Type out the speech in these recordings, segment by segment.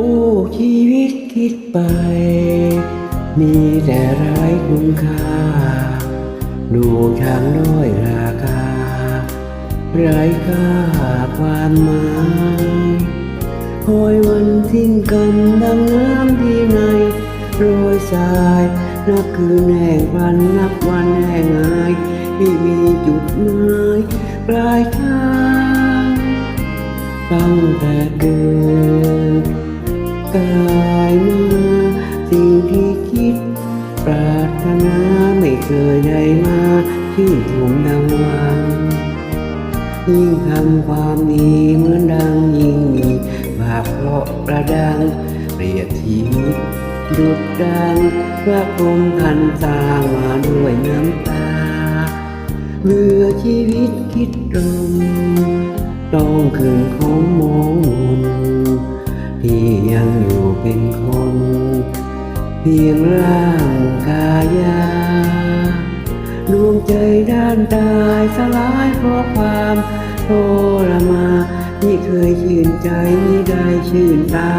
อ้ชีวิตคิดไป มีแต่ร้ายคุณค่า ดูทางด้อยราคา ไร้ค่าความหมายคอยวันทิ้งกันดังน้ำที่ในโรยสายนับคืนแห่งวันนับวันแห่งหายไม่มีจุดหมายปลายทางตั้งแต่เกิด กายมาสิ่งที่คิด ปรารถนาไม่เคยได้มาชื่นชมดังวังยิ่งทำความดีเหมือนดังยิ่งมีบาปเพราะประดังเปรียบชีวิตดุดดังพระพรหมทันสร้างมาด้วยน้ำตาเมื่อชีวิตคิดตรงต้องคืนของมองมน ยังอยู่เป็นคน เพียงร่างกายาดวงใจด้านตายสลายเพราะความทรมานี่เคยชื่นใจนี่ได้ชื่นตา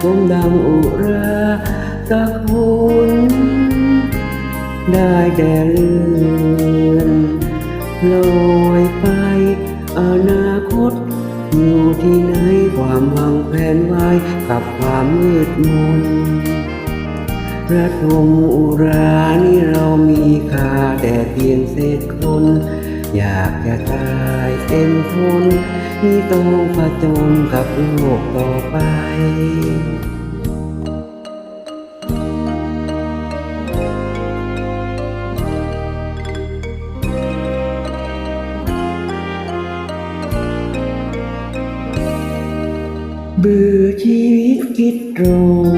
ผมดังอุราสักคนได้แต่เลือนลอยไปอนาคต อยู่ที่ไหนความหวังแผนไว้กับความมืดมนพระธงอุรานี่เรามีค่าแต่เพียงเศษคนอยากจะตายเต็มทนนี่ต้องผจญกับโลกต่อไป เบื่อชีวิตคิดตรง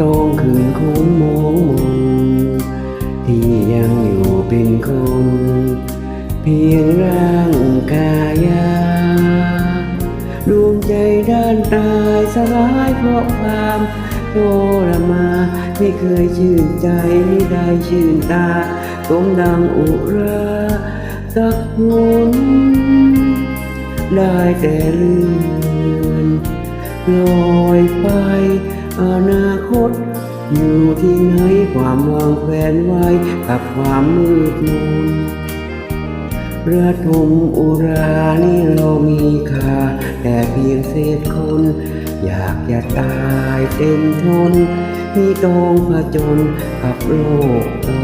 ต้องคืนคนมองมนที่ยังอยู่เป็นคนเพียงร่างกายาดวงใจด้านตายสลายเพราะความโทรมาไม่เคยชื่นใจไม่ได้ชื่นตาสมดังอุราสักหนได้แต่ลื่อน ลอยไป อนาคต อยู่ที่ไหนความวางแผนไว้กับความมืดมนพระธงอุรานี่เรามีค่าแต่เพียงเศษคน อยากจะตายเต็มทน มีต้องผจญกับโลกต่อไป